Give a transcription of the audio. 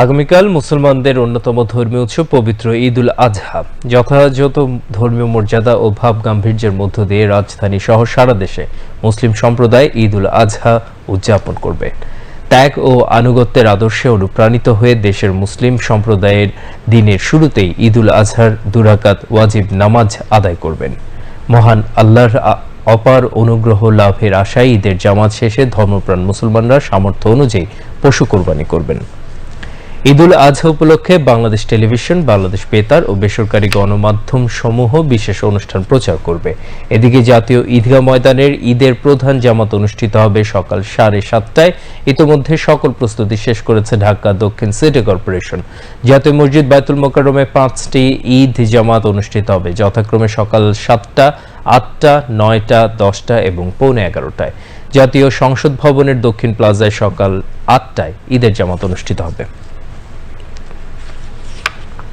আগামীকাল মুসলমানদের অন্যতম ধর্মীয় উৎসব পবিত্র ঈদ উল আজহা যথাযথ ধর্মীয় মর্যাদা ও ভাব গাম্ভীর্যের মধ্য দিয়ে রাজধানী সহ সারা দেশে মুসলিম সম্প্রদায় ঈদ উল আজহা উদযাপন করবে। ত্যাগ ও আনুগত্যের আদর্শে অনুপ্রাণিত হয়ে দেশের মুসলিম সম্প্রদায়ের দিনের শুরুতেই ঈদ উল আজহার দুরাকাত ওয়াজিব নামাজ আদায় করবেন। মহান আল্লাহর অপার অনুগ্রহ লাভের আশায় ঈদের জামাত শেষে ধর্মপ্রাণ মুসলমানরা সামর্থ্য অনুযায়ী পশু কোরবানি করবেন। ঈদুল আজহা উপলক্ষে বাংলাদেশ টেলিভিশন, বাংলাদেশ বেতার ও বেসরকারি গণমাধ্যম সমূহ বিশেষ অনুষ্ঠান প্রচার করবে। এদিকে জাতীয় ঈদগাহ ময়দানের ঈদের প্রধান জামাত অনুষ্ঠিত হবে সকাল সাড়ে সাতটায়। ইতোমধ্যে সকল প্রস্তুতি শেষ করেছে ঢাকা দক্ষিণ সিটি কর্পোরেশন। জাতীয় মসজিদ বায়তুল মোকাররমে পাঁচটি ঈদ জামাত অনুষ্ঠিত হবে, যথাক্রমে সকাল সাতটা, আটটা, নয়টা, দশটা এবং পৌনে এগারোটায়। জাতীয় সংসদ ভবনের দক্ষিণ প্লাজায় সকাল আটটায় ঈদের জামাত অনুষ্ঠিত হবে।